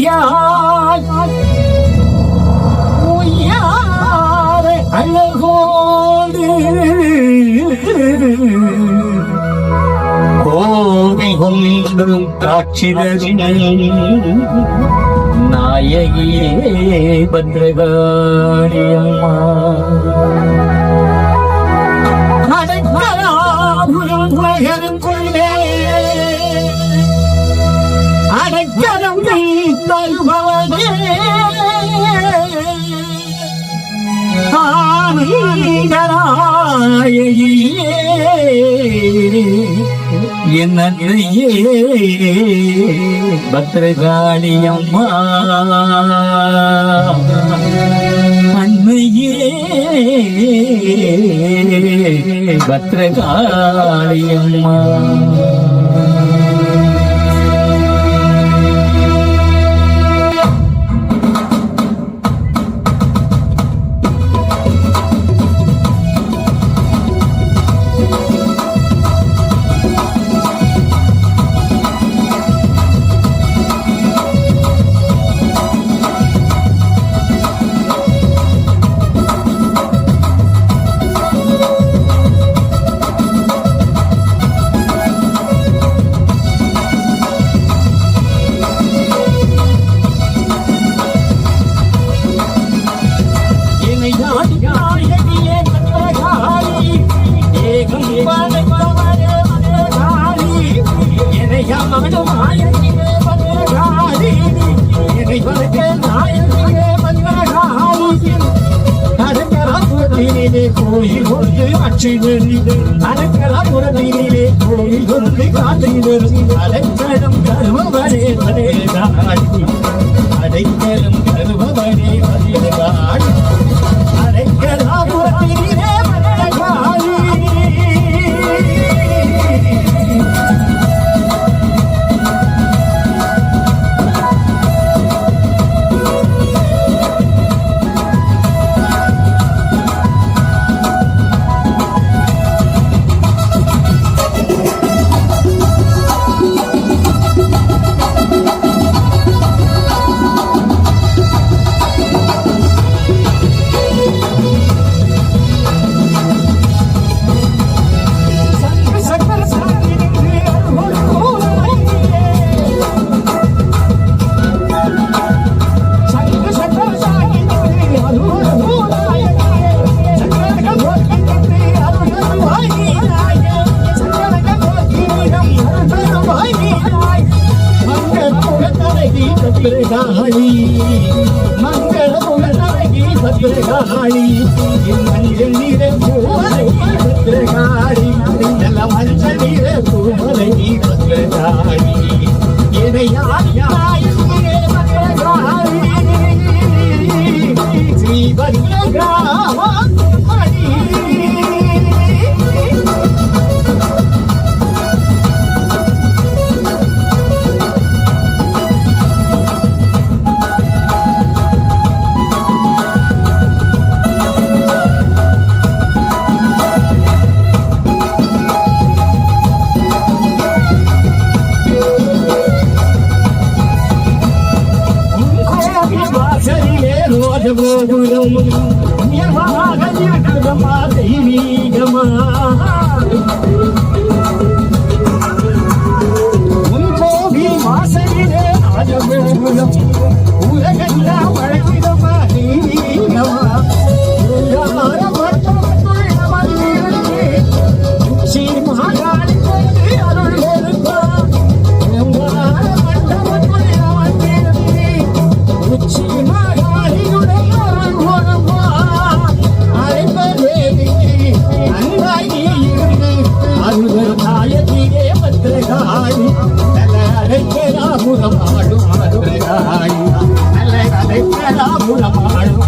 அடியாய் உய்யாத அழகோடு. கோவை கொண்டும் காட்சி நாயகியே பத்ரகாளியம்மா பத்ரகாளியம்மா அன்மையே பத்ரகாளியம்மா கோயில் ஒன்று அச்சினரி அடக்கலாபுரத்தினிலே கோயில் ஒன்று காத்தினரி அடைக்கலம் கருமவரே பதேகாளி அடைக்கலம் புகழழகி பத்ரகாளி மங்கள புகழழகி பத்ரகாளி என் மஞ்சள் நீர பூமலை பத்ரகாளி நல்ல மஞ்சள் நீர பூமலை பத்ரகாளி 我不要不是啊不是啊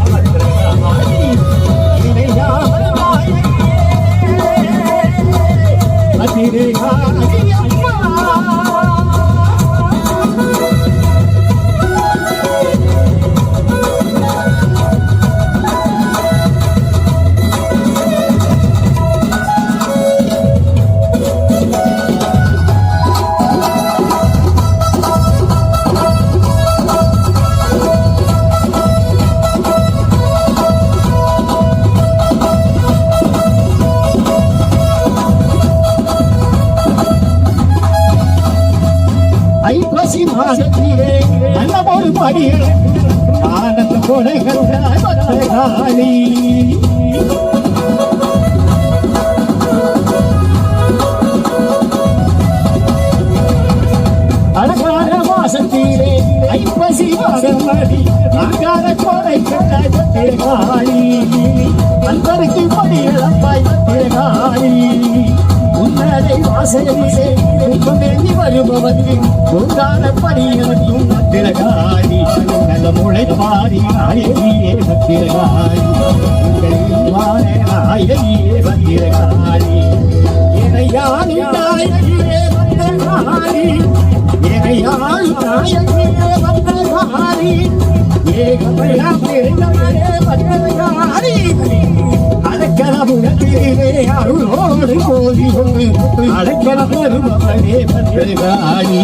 ஐப்பசி மாதத்திலே அன்னமோடு படிய ஆனந்த கொடைகள் காளி அழகான வாசத்திலே ஐப்பசி மாதமடி ஆகாத கொடை காளி அன்பருக்கு காளி உன்னதை வாசலிலே உப்பமேந்தி வருபவருக்கு உண்டான படியனுக்கும் பத்திரகாரி நல்ல முளை பாரி பத்திரகாரி உங்கள் பத்திரகாரி இணையானி பத்திரகாரி இணையானி பத்திரகாரி ஏகமையா அடக்கலமுகத்திலே அருளோடு போதி கொண்டு அடக்கல பெருமவரே பத்திரகாரி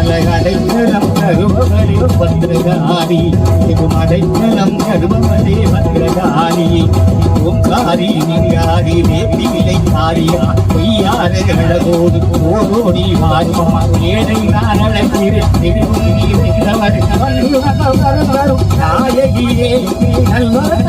அழகடைக்கலம் தருபவரே பத்திரகாரி இது மடைக்கலம் தருபவரே பத்திரகாரி ஓங்காரி நிங்காரி தேவி விலை காரியா கடகோடு போரோடி வாரிமா ஏழை நான் அழைக்கிறேன் நாயகியே நல்ல